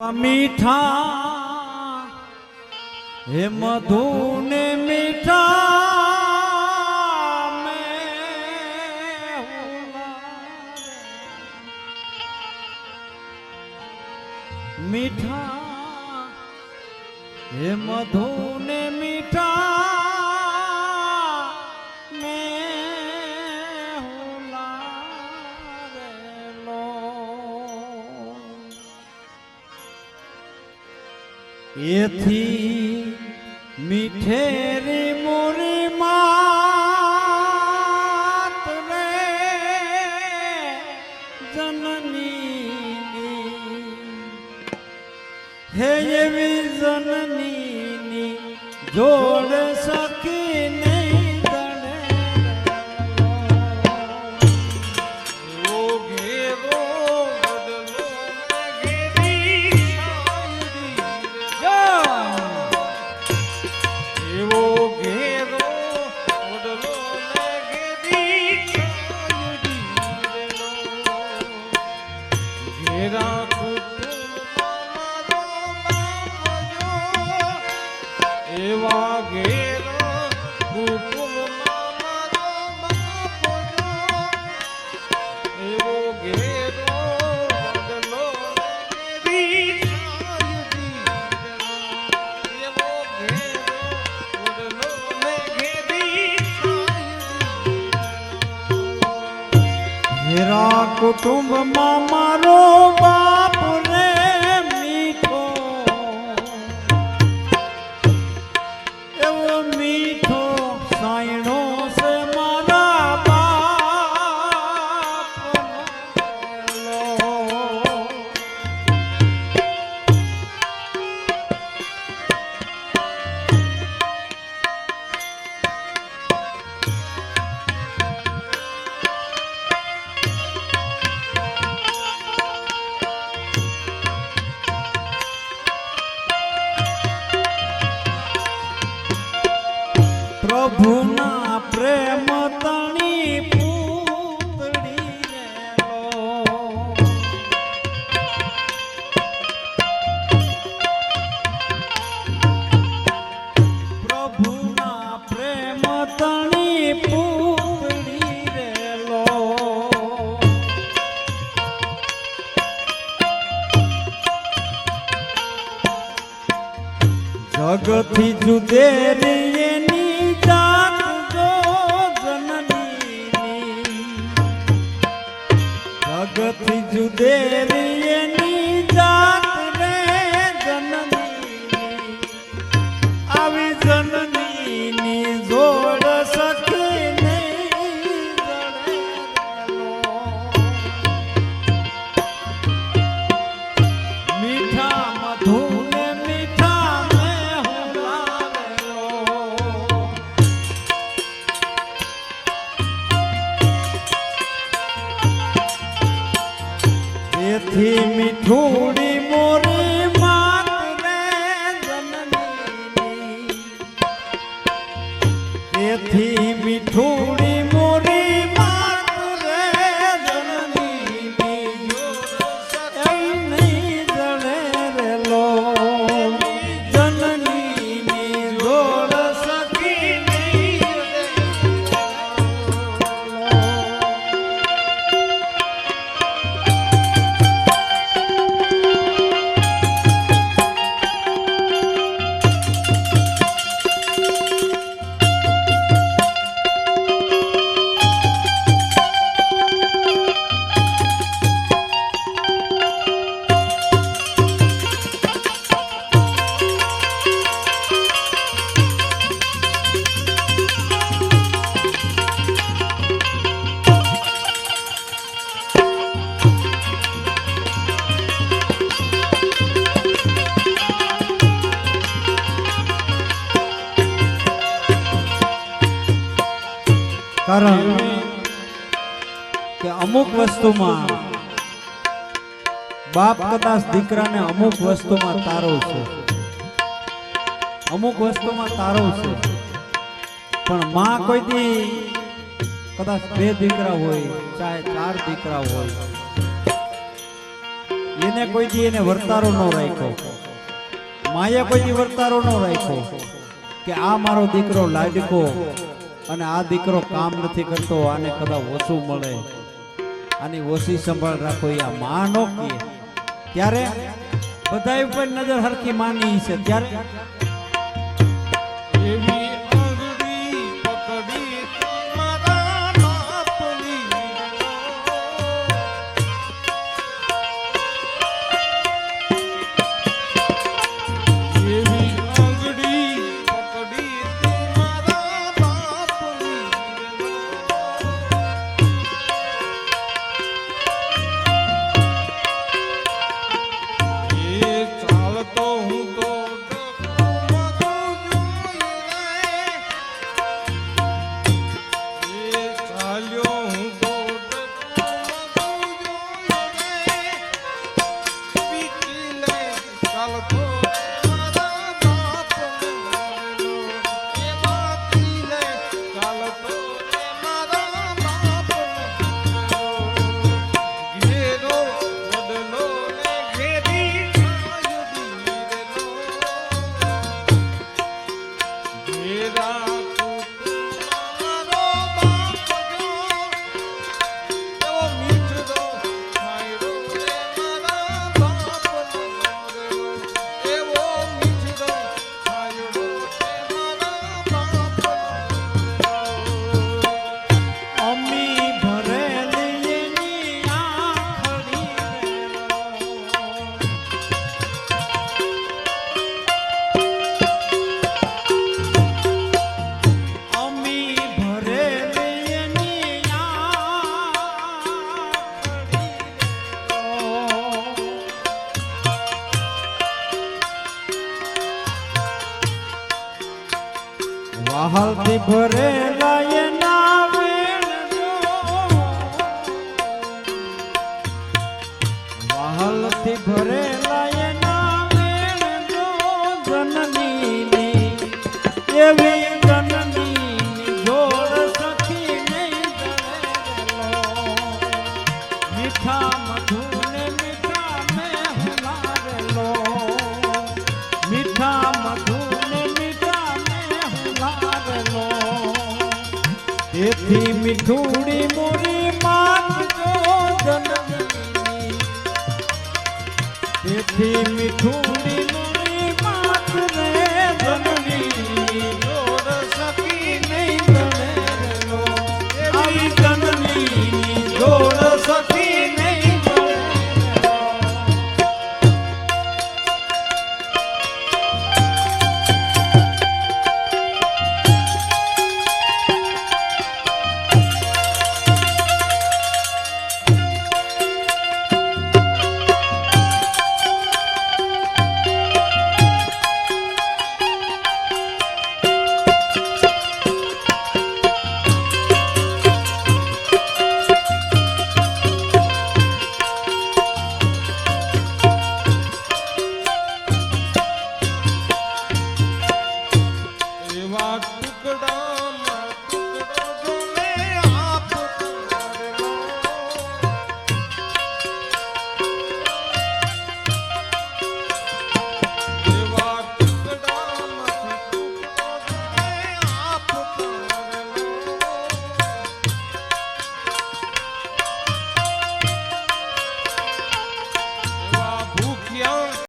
મીઠા હે મધુ ને મીઠા. મીઠા હે મધુ ને મીઠા એથી મીઠેરી કુટુંબમાં મારો બાપ પ્રભુના પ્રેમ તણી પ્રભુના પ્રેમ તણી પૂતળી રેલો જગથી જુદેરી જગથી જુદેરી એની જાત તેથી મીઠુડી મોરી માત રે જનનીની. તેથી મીઠુડી કારણ કે અમુક વસ્તુમાં બાપ કદાચ દીકરાને અમુક વસ્તુમાં તારો છે. અમુક વસ્તુમાં તારો છે. પણ માં કોઈથી કદાચ બે દીકરા હોય, ચાહે ચાર દીકરા હોય, એને કોઈથી એને વર્તારો ન રાખ્યો. માએ કોઈ વર્તારો ન રાખ્યો કે આ મારો દીકરો લાડકો અને આ દીકરો કામ નથી કરતો, આને કદા ઓછું મળે. આની ઓછી સંભાળ રાખો, એ આ માં નો કહે ત્યારે બધા ઉપર નજર હરખી માની છે. ત્યારે હાલથી ભરેલા એના વાહલથી ભરેલા એના જનની એવી તેથી મીઠુડી મુરી માનજો જન તેથી મીઠુડી